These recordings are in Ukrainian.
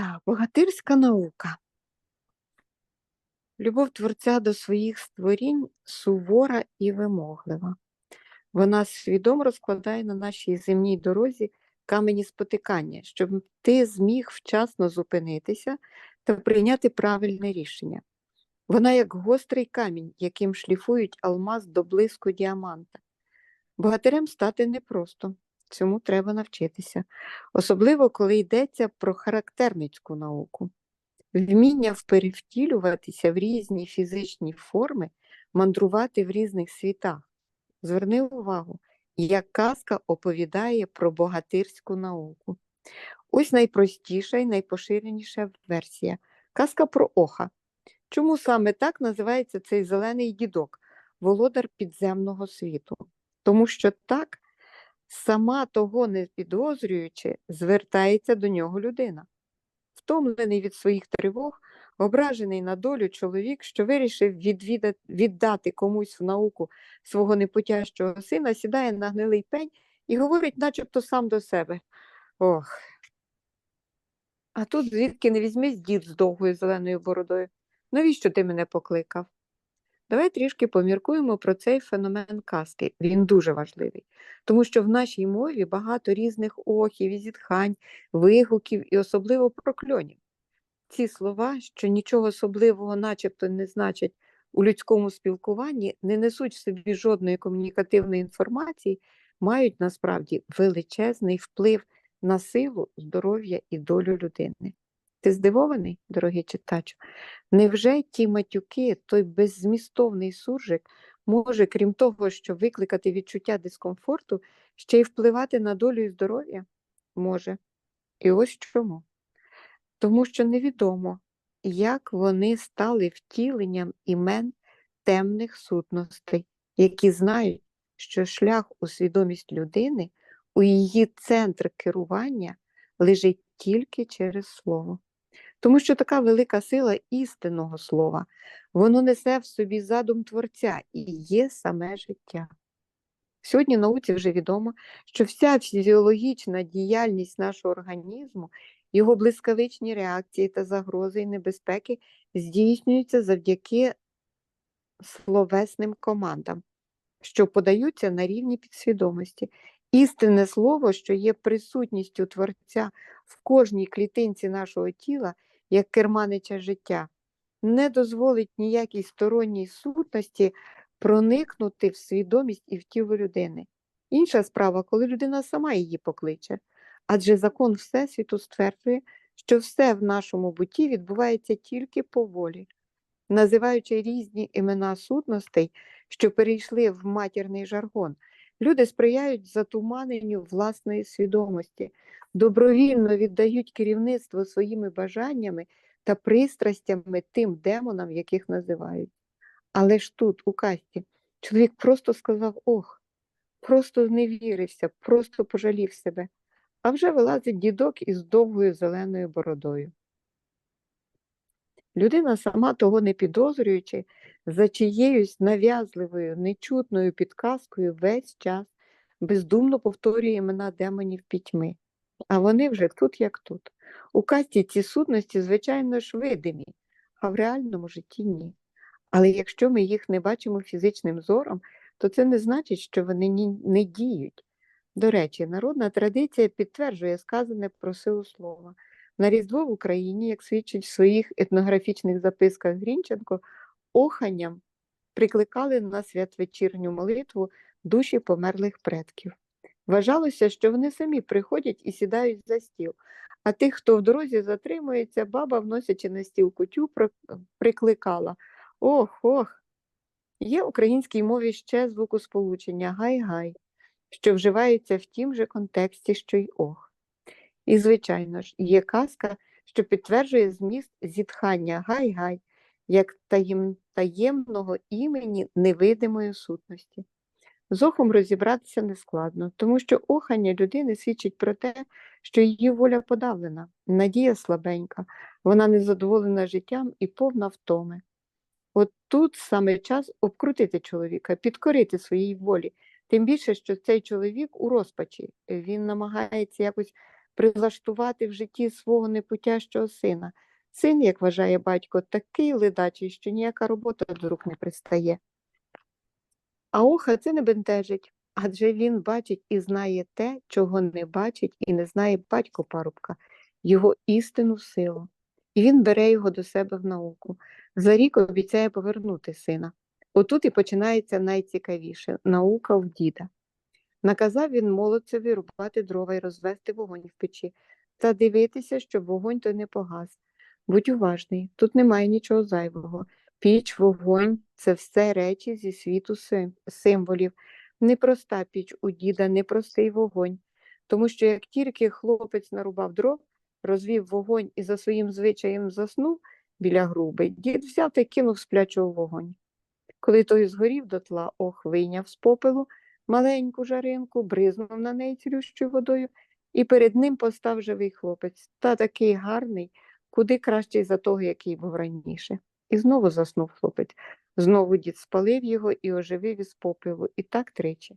Так, богатирська наука. Любов творця до своїх створінь сувора і вимоглива. Вона свідомо розкладає на нашій земній дорозі камені спотикання, щоб ти зміг вчасно зупинитися та прийняти правильне рішення. Вона як гострий камінь, яким шліфують алмаз до блиску діаманта. Богатирем стати непросто, цьому треба навчитися, особливо коли йдеться про характерницьку науку. Вміння вперевтілюватися в різні фізичні форми, мандрувати в різних світах. Зверни увагу, як казка оповідає про богатирську науку. Ось найпростіша і найпоширеніша версія казка про оха. Чому саме так називається цей зелений дідок, володар підземного світу? Тому що так, сама того не підозрюючи, звертається до нього людина. Втомлений від своїх тривог, ображений на долю чоловік, що вирішив відвіда- віддати комусь в науку свого непутящого сина, сідає на гнилий пень і говорить, начебто сам до себе. Ох. А тут звідки не візьмись дід з довгою зеленою бородою. Навіщо ти мене покликав? Давай трішки поміркуємо про цей феномен казки. Він дуже важливий, тому що в нашій мові багато різних охів зітхань, вигуків і особливо прокльонів. Ці слова, що нічого особливого начебто не значать у людському спілкуванні, не несуть в собі жодної комунікативної інформації, мають насправді величезний вплив на силу, здоров'я і долю людини. Ти здивований, дорогий читачу? Невже ті матюки, той беззмістовний суржик може, крім того, що викликати відчуття дискомфорту, ще й впливати на долю і здоров'я? Може. І ось чому. Тому що невідомо, як вони стали втіленням імен темних сутностей, які знають, що шлях у свідомість людини, у її центр керування лежить тільки через слово. Тому що така велика сила істинного слова, воно несе в собі задум творця і є саме життя. Сьогодні науці вже відомо, що вся фізіологічна діяльність нашого організму, його блискавичні реакції та загрози і небезпеки здійснюються завдяки словесним командам, що подаються на рівні підсвідомості. Істинне слово, що є присутністю творця в кожній клітинці нашого тіла, як керманича життя, не дозволить ніякій сторонній сутності проникнути в свідомість і в тіло людини. Інша справа, коли людина сама її покличе, адже закон Всесвіту стверджує, що все в нашому буті відбувається тільки по волі. Називаючи різні імена сутностей, що перейшли в матірний жаргон, люди сприяють затуманенню власної свідомості, добровільно віддають керівництво своїми бажаннями та пристрастями тим демонам, яких називають. Але ж тут, у касті, чоловік просто сказав ох, просто зневірився, просто пожалів себе, а вже вилазить дідок із довгою зеленою бородою. Людина, сама того не підозрюючи, за чиєюсь нав'язливою, нечутною підказкою весь час бездумно повторює імена демонів пітьми. А вони вже тут, як тут. У касті ці сутності, звичайно ж, видимі, а в реальному житті ні. Але якщо ми їх не бачимо фізичним зором, то це не значить, що вони не діють. До речі, народна традиція підтверджує сказане про силу слова. На Різдво в Україні, як свідчить в своїх етнографічних записках Грінченко, оханням прикликали на святвечірню молитву душі померлих предків. Вважалося, що вони самі приходять і сідають за стіл, а тих, хто в дорозі затримується, баба, вносячи на стіл кутю, прикликала Ох, ох. Є в українській мові ще звукосполучення гай-гай, що вживається в тім же контексті, що й ох. І, звичайно ж, є казка, що підтверджує зміст зітхання гай-гай, як таєм, таємного імені невидимої сутності. З охом розібратися нескладно, тому що охання людини свідчить про те, що її воля подавлена, надія слабенька, вона незадоволена життям і повна втоми. От тут саме час обкрутити чоловіка, підкорити своїй волі. Тим більше, що цей чоловік у розпачі, він намагається якось прилаштувати в житті свого непутящого сина. Син, як вважає батько, такий ледачий, що ніяка робота до рук не пристає. А оха це не бентежить, адже він бачить і знає те, чого не бачить і не знає батько парубка, його істинну силу. І він бере його до себе в науку. За рік обіцяє повернути сина. Отут і починається найцікавіше наука в діда. Наказав він молодцеві рубати дрова і розвести вогонь в печі, та дивитися, щоб вогонь той не погас. Будь уважний, тут немає нічого зайвого. Піч, вогонь це все речі зі світу символів. Непроста піч у діда, непростий вогонь. Тому що як тільки хлопець нарубав дров, розвів вогонь і за своїм звичаєм заснув біля груби, дід взяв та кинув сплячого вогонь. Коли той згорів дотла, ох, вийняв з попелу маленьку жаринку, бризнув на неї цілющою водою, і перед ним постав живий хлопець, та такий гарний, куди кращий за того, який був раніше. І знову заснув хлопець. Знову дід спалив його і оживив із попелу, і так тричі.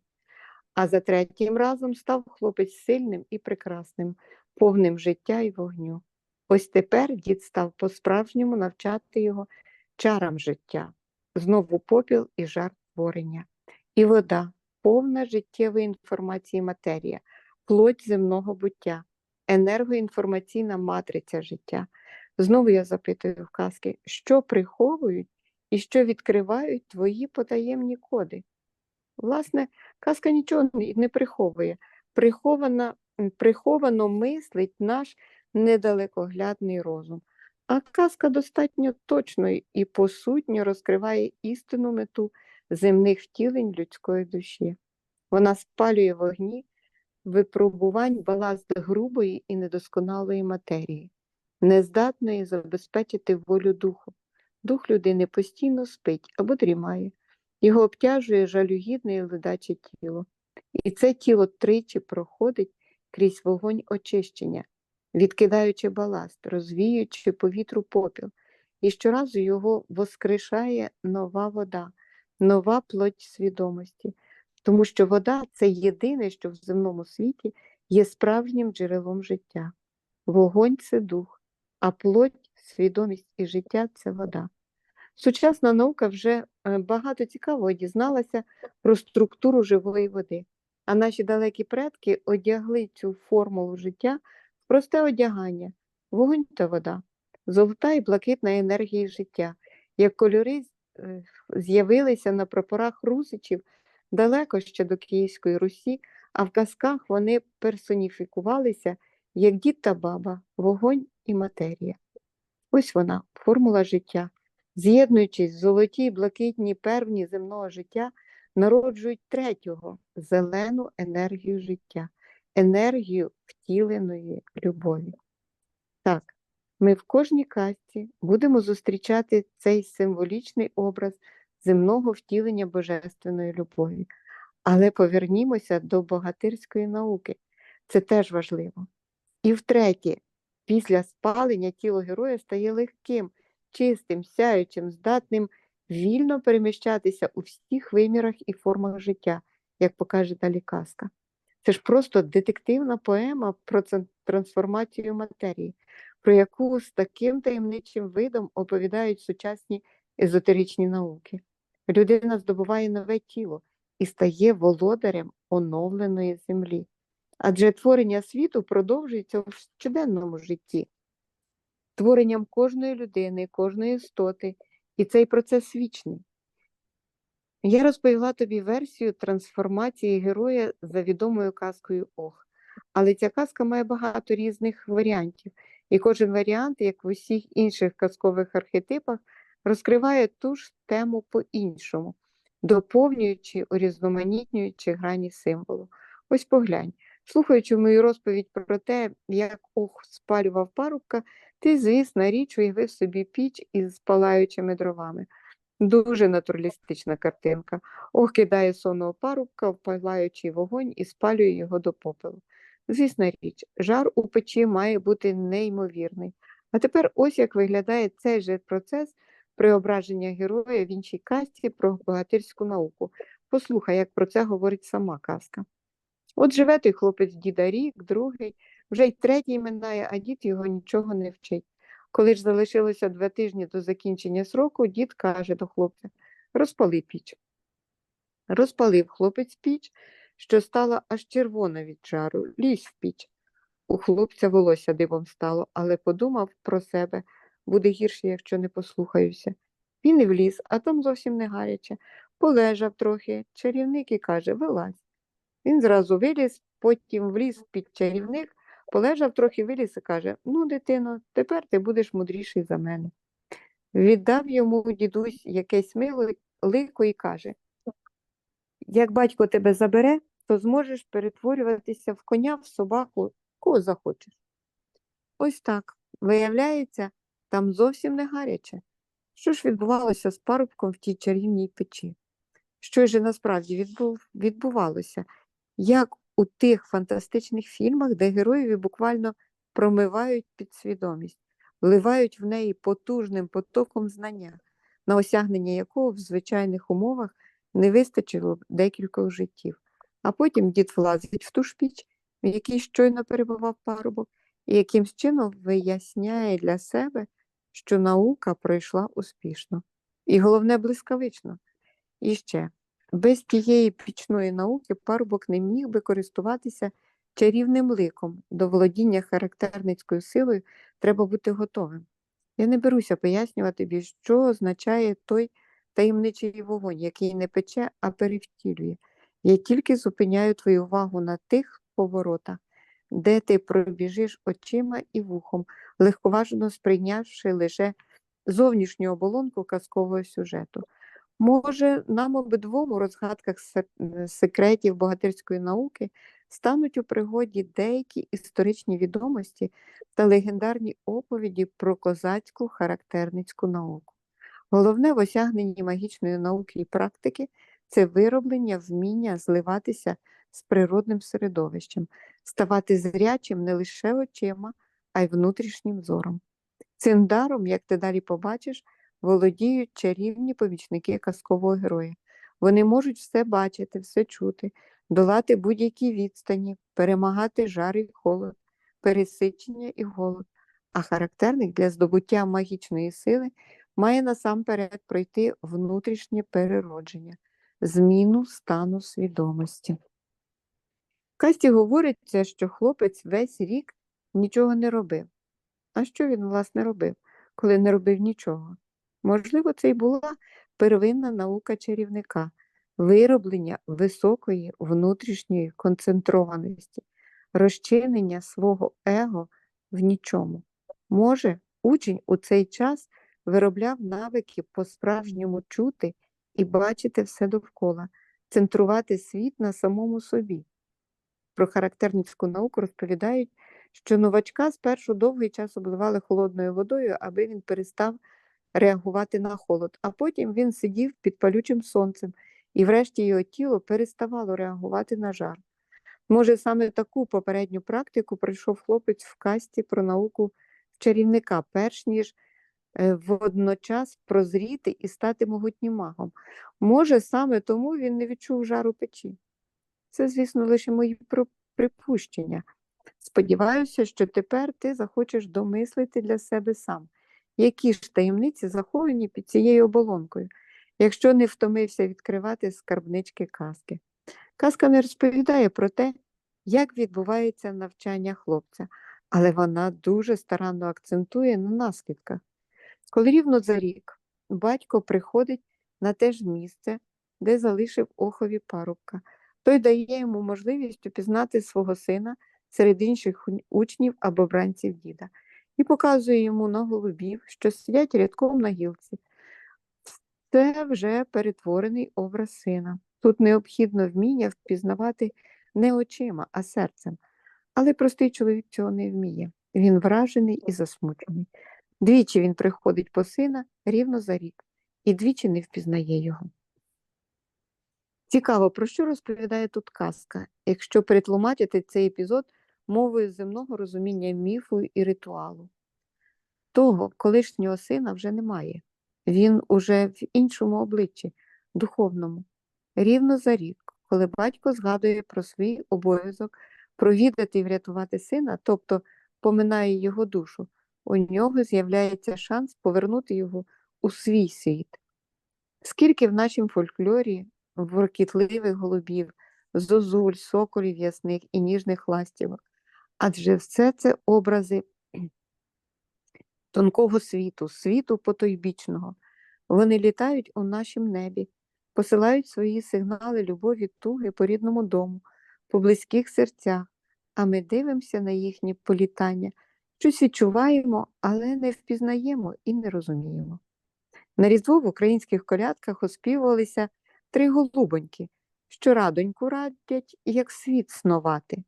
А за третім разом став хлопець сильним і прекрасним, повним життя і вогню. Ось тепер дід став по-справжньому навчати його чарам життя. Знову попіл і жар творення. І вода, повна життєвої інформації матерія, плоть земного буття, енергоінформаційна матриця життя. Знову я запитую в казки, що приховують і що відкривають твої потаємні коди. Власне, казка нічого не- приховує. Прихована, приховано мислить наш недалекоглядний розум. А казка достатньо точно і посутньо розкриває істинну мету земних втілень людської душі. Вона спалює вогні випробувань баласт грубої і недосконалої матерії, нездатної забезпечити волю духу. Дух людини постійно спить або дрімає, його обтяжує жалюгідне і ледаче тіло. І це тіло тричі проходить крізь вогонь очищення, відкидаючи баласт, розвіюючи повітру попіл, і щоразу його воскрешає нова вода, нова плоть свідомості, тому що вода це єдине, що в земному світі є справжнім джерелом життя. Вогонь це дух, а плоть, свідомість і життя це вода. Сучасна наука вже е, багато цікавого дізналася про структуру живої води, а наші далекі предки одягли цю формулу життя в просте одягання, вогонь та вода, золота і блакитна енергії життя, як кольори з'явилися на прапорах русичів далеко ще до Київської Русі, а в казках вони персоніфікувалися як дід та баба, вогонь і матерія. Ось вона, формула життя. З'єднуючись золоті й блакитні первні земного життя, народжують третього зелену енергію життя, енергію втіленої любові. Так, ми в кожній казці будемо зустрічати цей символічний образ земного втілення божественної любові. Але повернімося до богатирської науки. Це теж важливо. І втретє, після спалення тіло героя стає легким, чистим, сяючим, здатним вільно переміщатися у всіх вимірах і формах життя, як покаже далі казка. Це ж просто детективна поема про трансформацію матерії, про яку з таким таємничим видом оповідають сучасні езотеричні науки. Людина здобуває нове тіло і стає володарем оновленої землі. Адже творення світу продовжується в щоденному житті, творенням кожної людини, кожної істоти, і цей процес вічний. Я розповіла тобі версію трансформації героя за відомою казкою Ох. Але ця казка має багато різних варіантів, і кожен варіант, як в усіх інших казкових архетипах, розкриває ту ж тему по-іншому, доповнюючи, урізноманітнюючи грані символу. Ось поглянь. Слухаючи мою розповідь про те, як ох спалював парубка, ти, звісно, річ уявив собі піч із палаючими дровами. Дуже натуралістична картинка. Ох, кидає сонного парубка в палаючий вогонь і спалює його до попелу. Звісна річ, жар у печі має бути неймовірний. А тепер ось як виглядає цей же процес преображення героя в іншій казці про богатирську науку. Послухай, як про це говорить сама казка. От живе той хлопець діда рік, другий, Вже й третій минає, а дід його нічого не вчить. Коли ж залишилося два тижні до закінчення сроку, дід каже до хлопця розпали піч. Розпалив хлопець піч, що стала аж червона від жару, лізь в піч. У хлопця волосся дивом стало, але подумав про себе буде гірше, якщо не послухаюся. Він і вліз, а там зовсім не гаряче. Полежав трохи, чарівник і каже вилазь. Він зразу виліз, потім вліз під чарівник, полежав трохи виліз і каже Ну, дитино, тепер ти будеш мудріший за мене. Віддав йому дідусь якесь мило лико і каже Як батько тебе забере, то зможеш перетворюватися в коня, в собаку, кого захочеш. Ось так. Виявляється, там зовсім не гаряче. Що ж відбувалося з парубком в тій чарівній печі? Що ж насправді відбув, відбувалося? Як у тих фантастичних фільмах, де героїві буквально промивають підсвідомість, вливають в неї потужним потоком знання, на осягнення якого в звичайних умовах не вистачило декількох життів. А потім дід влазить в ту ж піч, в якій щойно перебував парубок, і якимсь чином виясняє для себе, що наука пройшла успішно. І головне блискавично. І ще, без тієї пічної науки парубок не міг би користуватися чарівним ликом. До володіння характерницькою силою треба бути готовим. Я не беруся пояснювати що означає той таємничий вогонь, який не пече, а перевтілює. Я тільки зупиняю твою увагу на тих поворотах, де ти пробіжиш очима і вухом, легковажно сприйнявши лише зовнішню оболонку казкового сюжету. Може, нам обидвом у розгадках секретів богатирської науки стануть у пригоді деякі історичні відомості та легендарні оповіді про козацьку характерницьку науку. Головне в осягненні магічної науки і практики це вироблення вміння зливатися з природним середовищем, ставати зрячим не лише очима, а й внутрішнім зором. Цим даром, як ти далі побачиш, володіють чарівні помічники казкового героя. Вони можуть все бачити, все чути, долати будь-які відстані, перемагати жар і холод, пересичення і голод. А характерник для здобуття магічної сили має насамперед пройти внутрішнє переродження, зміну стану свідомості. Касті говориться, що хлопець весь рік нічого не робив. А що він, власне, робив, коли не робив нічого? Можливо, це й була первинна наука чарівника, вироблення високої внутрішньої концентрованості, розчинення свого его в нічому. Може, учень у цей час виробляв навики по-справжньому чути і бачити все довкола, центрувати світ на самому собі. Про характерницьку науку розповідають, що новачка спершу довгий час обливали холодною водою, аби він перестав реагувати на холод, а потім він сидів під палючим сонцем, і врешті його тіло переставало реагувати на жар. Може, саме таку попередню практику пройшов хлопець в касті про науку чарівника, перш ніж водночас прозріти і стати могутнім магом. Може, саме тому він не відчув жару печі. Це, звісно, лише мої припущення. Сподіваюся, що тепер ти захочеш домислити для себе сам, які ж таємниці заховані під цією оболонкою, якщо не втомився відкривати скарбнички казки. Казка не розповідає про те, як відбувається навчання хлопця, але вона дуже старанно акцентує на наслідках. Коли рівно за рік батько приходить на те ж місце, де залишив охові парубка, той дає йому можливість упізнати свого сина серед інших учнів або бранців діда і показує йому на голубів, що сидять рядком на гілці. Це вже перетворений образ сина. Тут необхідно вміння впізнавати не очима, а серцем. Але простий чоловік цього не вміє. Він вражений і засмучений. Двічі він приходить по сина рівно за рік, і двічі не впізнає його. Цікаво, про що розповідає тут казка, якщо перетлумачити цей епізод мовою земного розуміння міфу і ритуалу. Того колишнього сина вже немає. Він уже в іншому обличчі, духовному. Рівно за рік, коли батько згадує про свій обов'язок провідати і врятувати сина, тобто поминає його душу, у нього з'являється шанс повернути його у свій світ. Скільки в нашому фольклорі воркітливих голубів, зозуль, соколів ясних і ніжних ластівок, адже все це образи тонкого світу, світу потойбічного. Вони літають у нашім небі, посилають свої сигнали любові туги по рідному дому, по близьких серцях, а ми дивимося на їхні політання, щось відчуваємо, але не впізнаємо і не розуміємо. На Різдво в українських колядках оспівувалися три голубоньки, що радоньку радять, як світ снувати.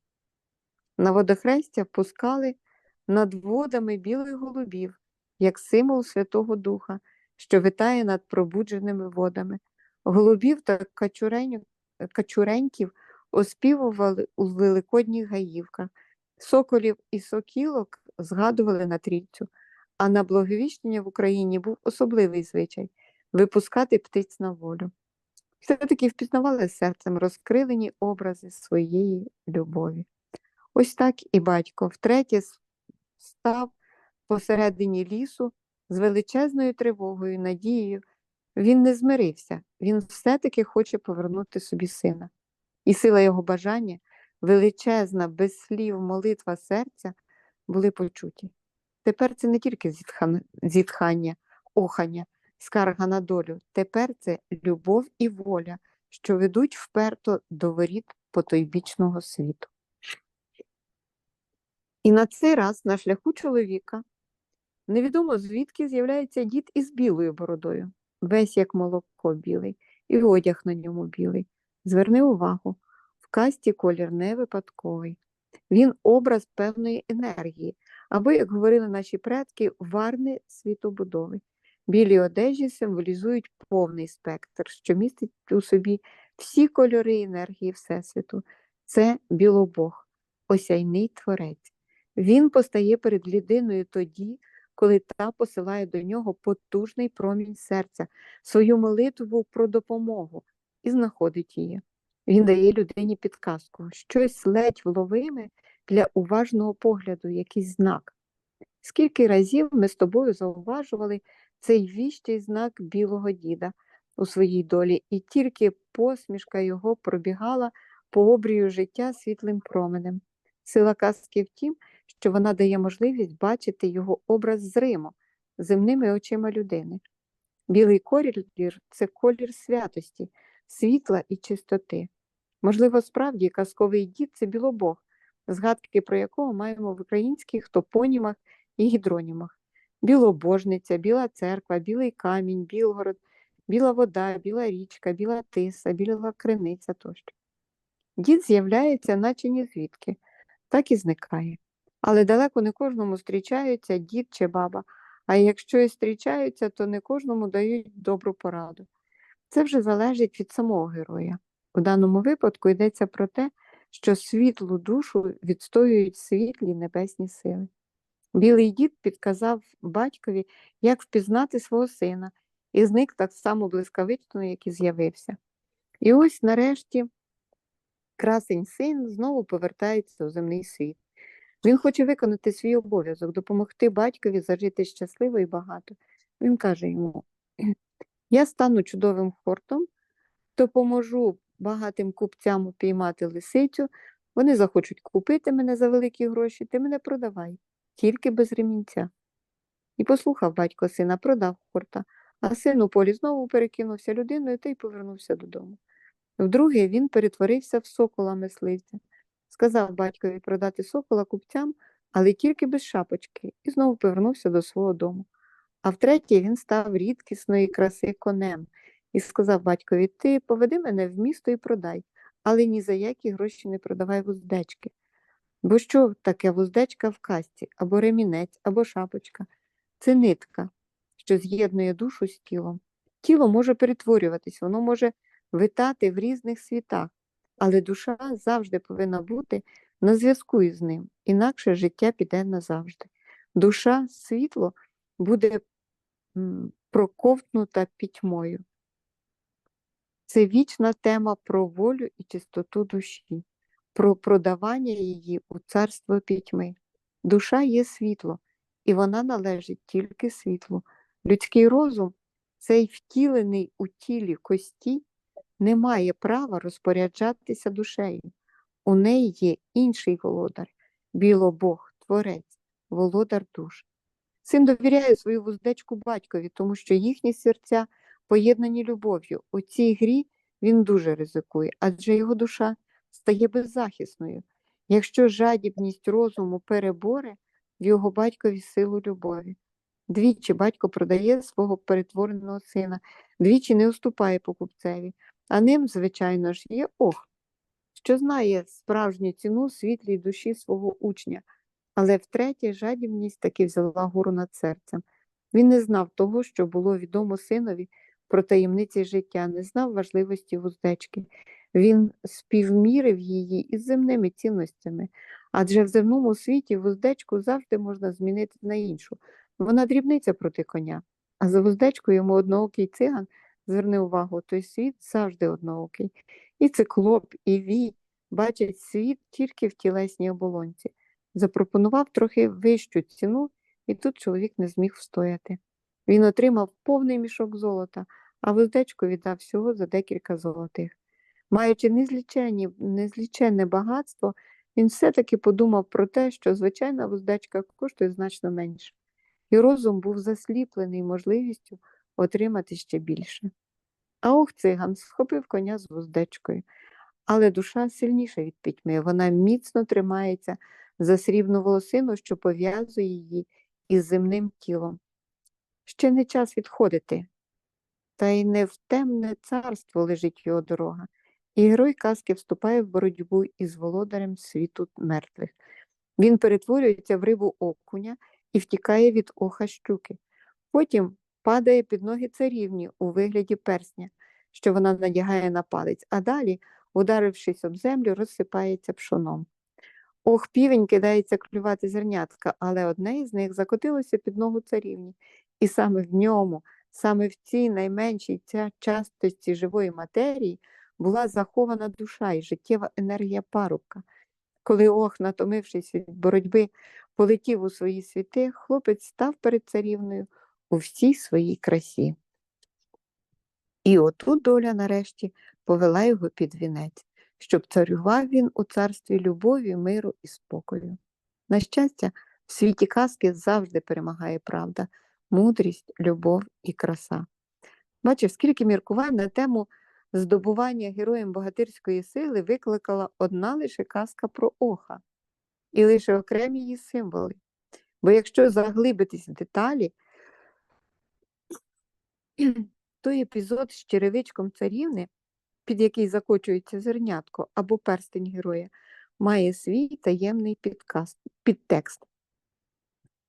На водохрестя пускали над водами білих голубів, як символ Святого Духа, що витає над пробудженими водами. Голубів та качурень- качуреньків оспівували у великодніх гаївках, соколів і сокілок згадували на трійцю, а на Благовіщення в Україні був особливий звичай випускати птиць на волю. Все-таки впізнавали серцем розкривлені образи своєї любові. Ось так і батько втретє став посередині лісу з величезною тривогою, надією. Він не змирився, він все-таки хоче повернути собі сина. І сила його бажання, величезна, без слів молитва серця були почуті. Тепер це не тільки зітхання, охання, скарга на долю. Тепер це любов і воля, що ведуть вперто до воріт потойбічного світу. І на цей раз на шляху чоловіка невідомо звідки з'являється дід із білою бородою, весь як молоко білий, і одяг на ньому білий. Зверни увагу, в касті колір не випадковий. Він образ певної енергії, або, як говорили наші предки, варни світобудови. Білі одежі символізують повний спектр, що містить у собі всі кольори енергії Всесвіту. Це білобог, осяйний творець. Він постає перед людиною тоді, коли та посилає до нього потужний промінь серця, свою молитву про допомогу і знаходить її. Він дає людині підказку, щось ледь вловиме для уважного погляду, якийсь знак. Скільки разів ми з тобою зауважували цей віщий знак білого діда у своїй долі, і тільки посмішка його пробігала по обрію життя світлим променем. Сила казки в тім, що вона дає можливість бачити його образ зримо, земними очима людини. Білий колір це колір святості, світла і чистоти. Можливо, справді казковий дід це білобог, згадки про якого маємо в українських топонімах і гідронімах. Білобожниця, біла церква, білий камінь, Білгород, біла вода, біла річка, біла тиса, біла криниця тощо. Дід з'являється, наче ні звідки, так і зникає. Але далеко не кожному зустрічаються дід чи баба, а якщо і зустрічаються, то не кожному дають добру пораду. Це вже залежить від самого героя. У даному випадку йдеться про те, що світлу душу відстоюють світлі небесні сили. Білий дід підказав батькові, як впізнати свого сина, і зник так само блискавично, як і з'явився. І ось нарешті красень син знову повертається у земний світ. Він хоче виконати свій обов'язок, допомогти батькові зажити щасливо і багато. Він каже йому: Я стану чудовим хортом, допоможу багатим купцям упіймати лисицю, вони захочуть купити мене за великі гроші, ти мене продавай, тільки без ремінця. І послухав батько сина, продав хорта, а син у полі знову перекинувся людиною та й повернувся додому. Вдруге він перетворився в сокола мисливця. Сказав батькові продати сокола купцям, але тільки без шапочки, і знову повернувся до свого дому. А втретє він став рідкісної краси конем і сказав батькові: Ти поведи мене в місто і продай, але ні за які гроші не продавай вуздечки. Бо що таке вуздечка в касті, або ремінець, або шапочка? Це нитка, що з'єднує душу з тілом. Тіло може перетворюватись, воно може витати в різних світах, але душа завжди повинна бути на зв'язку із ним, інакше життя піде назавжди. Душа, світло буде проковтнута пітьмою. Це вічна тема про волю і чистоту душі. про продавання її у царство пітьми. Душа є світло, і вона належить тільки світлу. Людський розум, цей втілений у тілі кості, не має права розпоряджатися душею. У неї є інший володар, білобог, творець, володар душ. Син довіряє свою вуздечку батькові, тому що їхні серця поєднані любов'ю. У цій грі він дуже ризикує, адже його душа стає беззахисною. Якщо жадібність розуму переборе в його батькові силу любові. Двічі батько продає свого перетвореного сина, двічі не уступає покупцеві, а ним, звичайно ж, є ох, що знає справжню ціну світлій душі свого учня, але втретє жадібність таки взяла гору над серцем. Він не знав того, що було відомо синові про таємниці життя, не знав важливості вуздечки. Він співмірив її із земними цінностями, адже в земному світі вуздечку завжди можна змінити на іншу. Вона дрібниця проти коня, а за вуздечкою йому одноокий циган зверни увагу, той світ завжди одноокий. І циклоп, і вій бачать світ тільки в тілесній оболонці. Запропонував трохи вищу ціну, і тут чоловік не зміг встояти. Він отримав повний мішок золота, а вуздечку віддав всього за декілька золотих. Маючи незліченні, незліченне багатство, він все-таки подумав про те, що звичайна вуздечка коштує значно менше, і розум був засліплений можливістю отримати ще більше. А ох, циган схопив коня з вуздечкою, але душа сильніша від пітьми, вона міцно тримається за срібну волосину, що пов'язує її із земним тілом. Ще не час відходити, та й не в темне царство лежить його дорога. І герой казки вступає в боротьбу із володарем світу мертвих. Він перетворюється в рибу окуня і втікає від оха щуки. Потім падає під ноги царівні у вигляді персня, що вона надягає на палець, а далі, ударившись об землю, розсипається пшоном. Ох, півень кидається клювати зернятка, але одне із них закотилося під ногу царівні, і саме в ньому, саме в цій найменшій частості живої матерії була захована душа і життєва енергія парубка. Коли ох, натомившись від боротьби, полетів у свої світи, хлопець став перед царівною у всій своїй красі. І отут доля нарешті повела його під вінець, щоб царював він у царстві любові, миру і спокою. На щастя, в світі казки завжди перемагає правда, мудрість, любов і краса. Бачив, скільки міркувань на тему здобування героєм богатирської сили викликала одна лише казка про оха і лише окремі її символи. Бо якщо заглибитись в деталі, той епізод з черевичком царівни, під який закочується зернятко або перстень героя, має свій таємний підкаст, підтекст.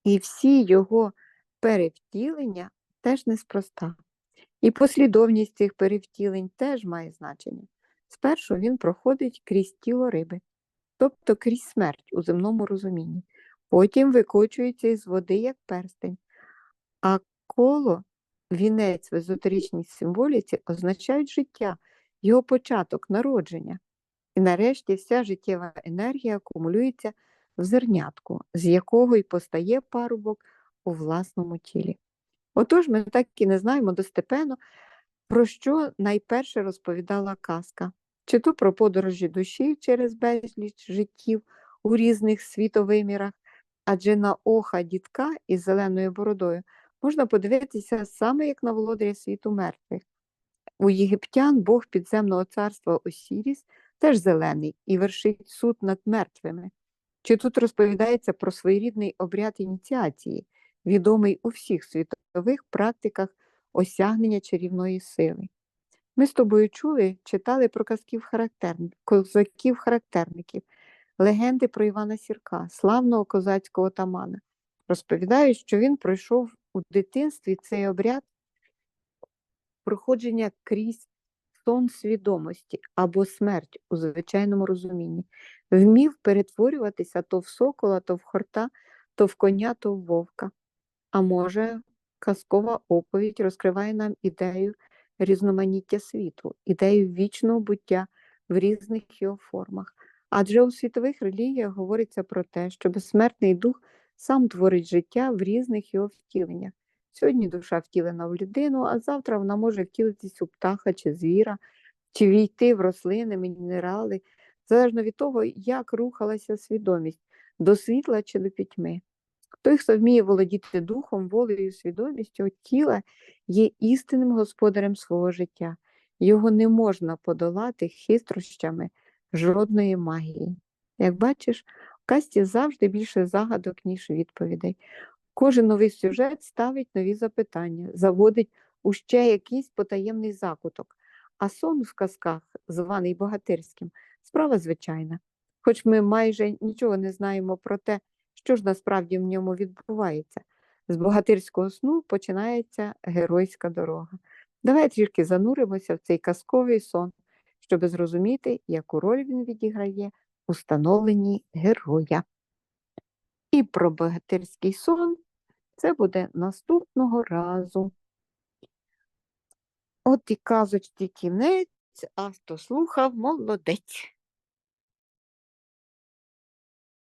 І всі його перевтілення теж неспроста. І послідовність цих перевтілень теж має значення. Спершу він проходить крізь тіло риби, тобто крізь смерть у земному розумінні, потім викочується із води як перстень, а коло, вінець в езотеричній символіці означають життя, його початок, народження. І нарешті вся життєва енергія акумулюється в зернятку, з якого й постає парубок у власному тілі. Отож, ми так і не знаємо достепенно, про що найперше розповідала казка, чи то про подорожі душі через безліч життів у різних світовимірах, адже на оха дітка із зеленою бородою можна подивитися саме як на володаря світу мертвих. У єгиптян Бог підземного царства Осіріс теж зелений і вершить суд над мертвими. Чи тут розповідається про своєрідний обряд ініціації, відомий у всіх світових практиках осягнення чарівної сили? Ми з тобою чули, читали про козаків-характерників, легенди про Івана Сірка, славного козацького тамана. Розповідають, що він пройшов у дитинстві цей обряд проходження крізь сон свідомості або смерть у звичайному розумінні, вмів перетворюватися то в сокола, то в хорта, то в коня, то в вовка. А може, казкова оповідь розкриває нам ідею різноманіття світу, ідею вічного буття в різних його формах. Адже у світових релігіях говориться про те, що безсмертний дух сам творить життя в різних його втіленнях. Сьогодні душа втілена в людину, а завтра вона може втілитись у птаха чи звіра, чи війти в рослини, мінерали, залежно від того, як рухалася свідомість до світла чи до пітьми. Той, хто вміє володіти духом, волею свідомістю тіла, є істинним господарем свого життя. Його не можна подолати хитрощами жодної магії. Як бачиш, в касті завжди більше загадок, ніж відповідей. Кожен новий сюжет ставить нові запитання, заводить у ще якийсь потаємний закуток. А сон в казках, званий богатирським, справа звичайна. Хоч ми майже нічого не знаємо про те, що ж насправді в ньому відбувається. З богатирського сну починається геройська дорога. Давай трішки зануримося в цей казковий сон, щоб зрозуміти, яку роль він відіграє у становленні героя. І про богатирський сон це буде наступного разу. От і казочці кінець, а хто слухав, молодець.